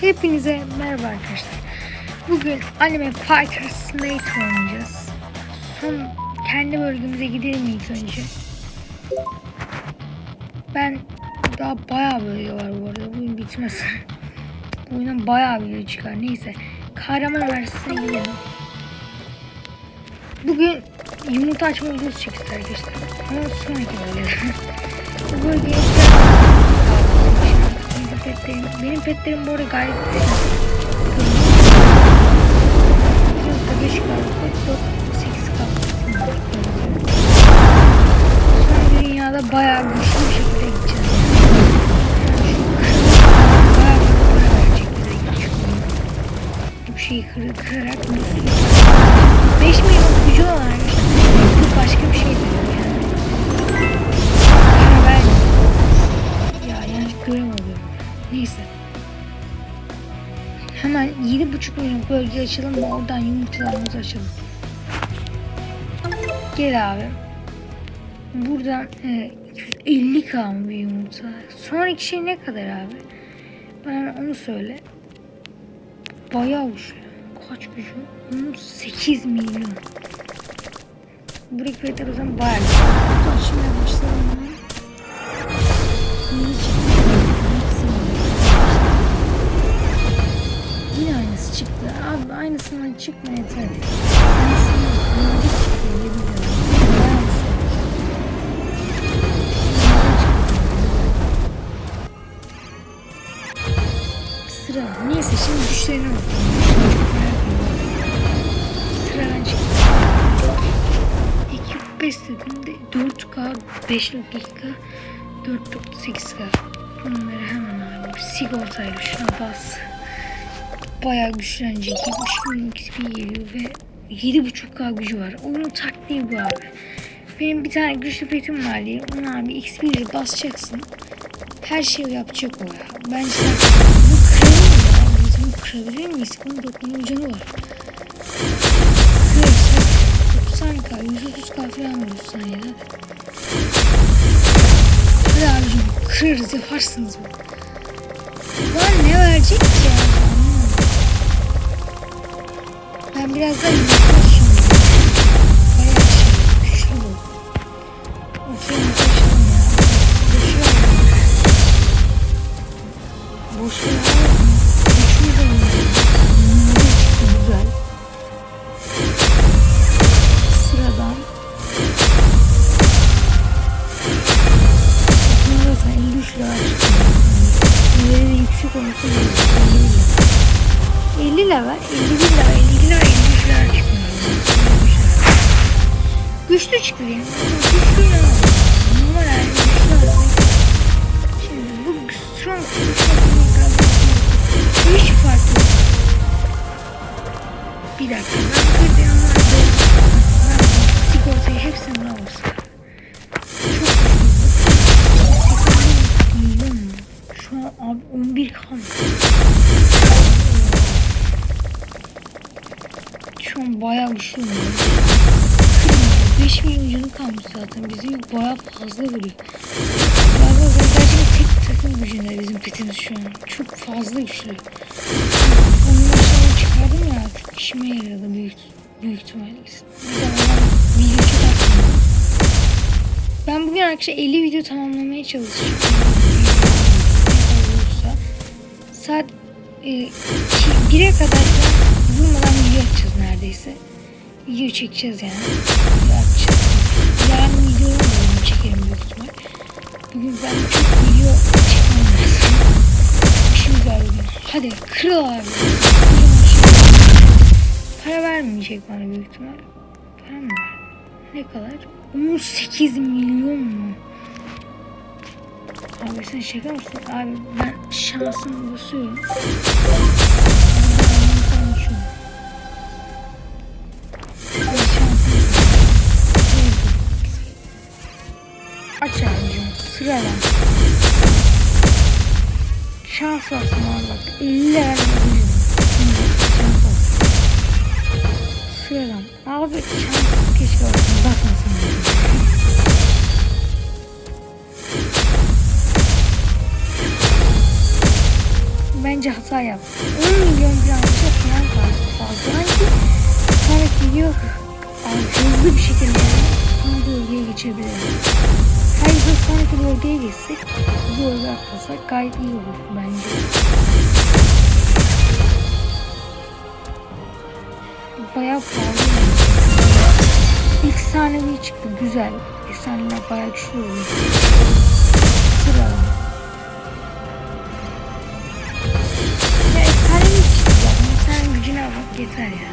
Hepinize merhaba arkadaşlar. Bugün anime Fighters Mate oynayacağız. Son kendi bölgemize gidelim ilk önce. Ben daha bayağı bölge var bu arada. Bugün bitmez. Oyundan bayağı video çıkar. Neyse. Kahraman versiyona gidelim. Bugün yumurta açma videosu çekeceğiz arkadaşlar. Ama sonraki bölgede. bu bölgeye petlerim, benim petlerim bu arada gayet güzel. 5 kaldı, 8 kaldı. Sonra dünyada bayağı güçlü bir şekilde gideceğiz. Bayağı bir kır, kırarak 5 7,5 milyon bölge açalım ve oradan yumurtalarımızı açalım. Gel abi. Buradan e, 250 k bir yumurta. Sonraki şey ne kadar abi? Bana onu söyle. Bayağı güçlü. Kaç gücü? 18 milyon. Buradaki fiyatlar o zaman bayağı. Açmaya başlayalım. Çıkma yeter. Sıra. Neyse şimdi güçlerine bakalım. Sıradan çıktı. 2 sekunda 4K 5.2K 4.8K Bunları hemen abi sigortayla şuna bas Bayağı güçlenecek 70 bin XP geliyor ve 7.5K gücü var Oyunun taktiği bu abi Benim bir tane güçlü petim var diye Ona abi XP ile basacaksın Her şeyi yapacak o ya Bence bu kırılır mı ya Biz bunu kırabilir miyiz? 14 milyon canı var Kırırsak 90k, 130k falan vururuz saniyede. Hadi abicim kırarız yaparsınız mı? Lan ne verecek ki ya? Bunda da 53 lira çıktı. İleri de yüksek olması gerekiyor. 50 lira, 51 lira, 52 lira, 53 lira çıkmıyor. Güçlü çıktı yani. Güçlü var? Normal yani güçlü. Şimdi bu strong Hiç farklı. Bir dakika ben kırdım var. Sigortayı hepsini alırsa. Çok? Şu an abi 11 kalmış. Bayağı güçlü. 5 milyon canı kalmış zaten. Bizim bayağı fazla vuruyor. Galiba gerçekten tek takım gücünde bizim petimiz şu an. Çok fazla güçlü. Onu aşağıya çıkardım ya. Çok işime yaradı büyük, büyük ihtimalle. Bir video çıkartmadım. Ben bugün arkadaşlar 50 video tamamlamaya çalışacağım. Saat e, 1'e kadar video atacağız neredeyse. Video çekeceğiz yani. Video atacağız. Yarın video olmadan çekerim büyük ihtimal. Bugün ben çok video çekmem. İşimiz var bugün. Hadi kırıl abi. Para vermeyecek bana büyük ihtimal. Para mı ver? Ne kadar? 18 milyon mu? Abi sen şaka mısın? Abi ben şansımı basıyorum. Aç abicim sıradan. Şans olsun. 50 lira veriyorum. Şans olsun. Abi şans keşke olsun. Basmasın. bence hata yaptı. 10 milyon bir anda bu bölge atlasak gayet iyi olur bence. Bayağı pahalı. İlk sahneleri çıktı güzel. Efsaneler bayağı güçlü oluyor. Ya efsanevi çıktı. Efsanenin gücüne bak yeter ya.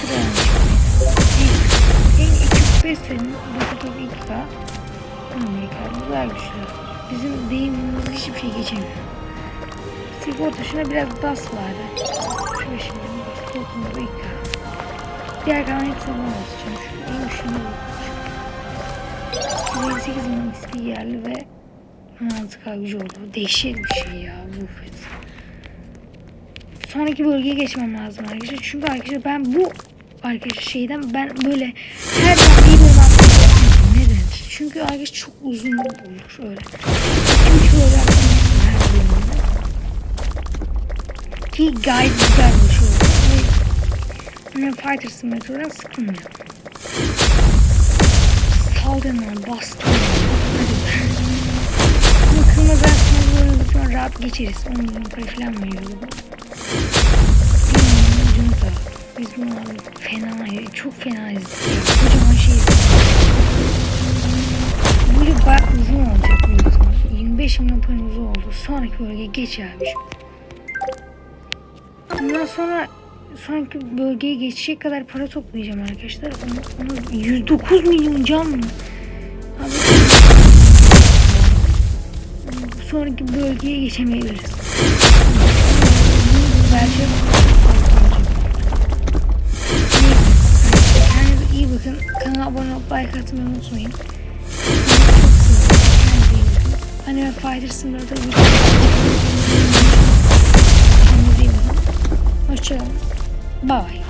Sıra. En 205 senin 9.2K. Amerika. Güzel güçlü. Bizim deyimimiz hiçbir şey geçemiyor. Sigorta şuna biraz bas vardı. Şöyle şimdi sigortamda 2K. Diğer kalan hepsini buna basacağım. Şu en güçlüğünü bu. 28 milyon ismi yerli ve 16K gücü oldu. Dehşet bir şey ya bu fet. Sonraki bölgeye geçmem lazım arkadaşlar. Çünkü arkadaşlar ben bu arkadaşlar şeyden ben böyle her zaman Çünkü arkadaşlar çok uzun olur öyle. 2-3 bölüm atlayacağım her bölümde. Ki gayet güzel bir şey oldu. Ben Fighter Simulator'dan sıkılmıyorum. Saldırılar bastım. Hadi. Ama kırmızı aslında lütfen rahat geçeriz. 10 milyon para falan ucunu da. Biz bunu fena, çok fena izledik. Kocaman şey izledik. Yüzden. 25 milyon paramız oldu. Sonraki bölgeye geç abi. Bundan sonra sonraki bölgeye geçecek kadar para toplayacağım arkadaşlar. Onu, onu 109 milyon can mı? Abi, sonraki bölgeye geçemeyebiliriz. Vereceğim. Kendinize iyi bakın. Kanala abone olup like atmayı unutmayın. Hani ben videosu Kendinize iyi bakın. Hoşçakalın. Bye.